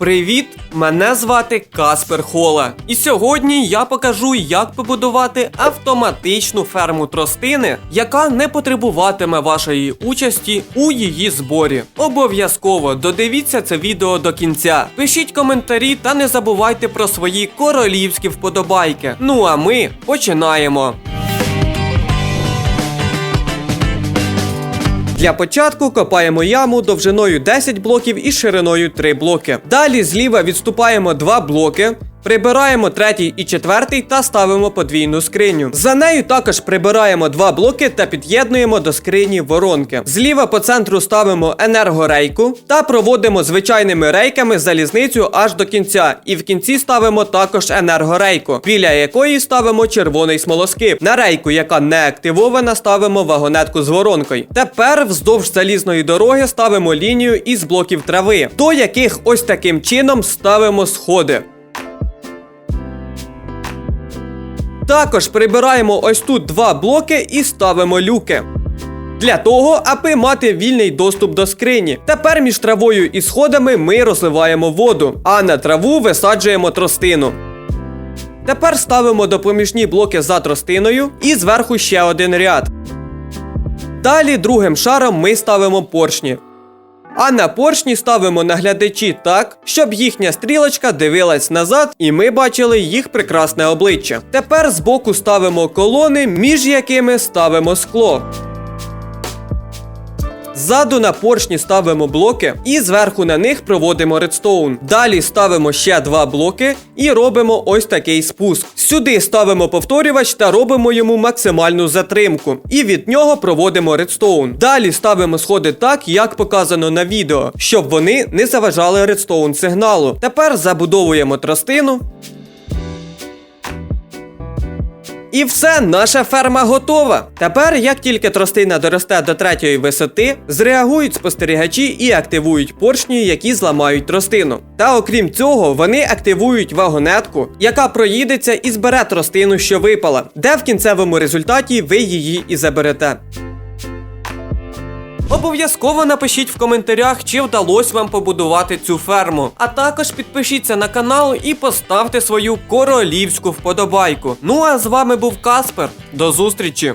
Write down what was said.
Привіт! Мене звати Каспер Хола. І сьогодні я покажу, як побудувати автоматичну ферму тростини, яка не потребуватиме вашої участі у її зборі. Обов'язково додивіться це відео до кінця. Пишіть коментарі та не забувайте про свої королівські вподобайки. Ну а ми починаємо. Для початку копаємо яму довжиною 10 блоків і шириною 3 блоки. Далі зліва відступаємо 2 блоки. Прибираємо третій і четвертий та ставимо подвійну скриню. За нею також прибираємо два блоки та під'єднуємо до скрині воронки. Зліва по центру ставимо енергорейку та проводимо звичайними рейками залізницю аж до кінця. І в кінці ставимо також енергорейку, біля якої ставимо червоний смолоскип. На рейку, яка не активована, ставимо вагонетку з воронкою. Тепер вздовж залізної дороги ставимо лінію із блоків трави, до яких ось таким чином ставимо сходи. Також прибираємо ось тут два блоки і ставимо люки. Для того, аби мати вільний доступ до скрині. Тепер між травою і сходами ми розливаємо воду, а на траву висаджуємо тростину. Тепер ставимо допоміжні блоки за тростиною і зверху ще один ряд. Далі другим шаром ми ставимо поршні. А на поршні ставимо наглядачі так, щоб їхня стрілочка дивилась назад, і ми бачили їх прекрасне обличчя. Тепер збоку ставимо колони, між якими ставимо скло. Ззаду на поршні ставимо блоки і зверху на них проводимо редстоун. Далі ставимо ще два блоки і робимо ось такий спуск. Сюди ставимо повторювач та робимо йому максимальну затримку. І від нього проводимо редстоун. Далі ставимо сходи так, як показано на відео, щоб вони не заважали редстоун сигналу. Тепер забудовуємо тростину. І все, наша ферма готова. Тепер, як тільки тростина доросте до третьої висоти, зреагують спостерігачі і активують поршні, які зламають тростину. Та окрім цього, вони активують вагонетку, яка проїдеться і збере тростину, що випала, де в кінцевому результаті ви її і заберете. Обов'язково напишіть в коментарях, чи вдалося вам побудувати цю ферму. А також підпишіться на канал і поставте свою королівську вподобайку. Ну а з вами був Каспер. До зустрічі!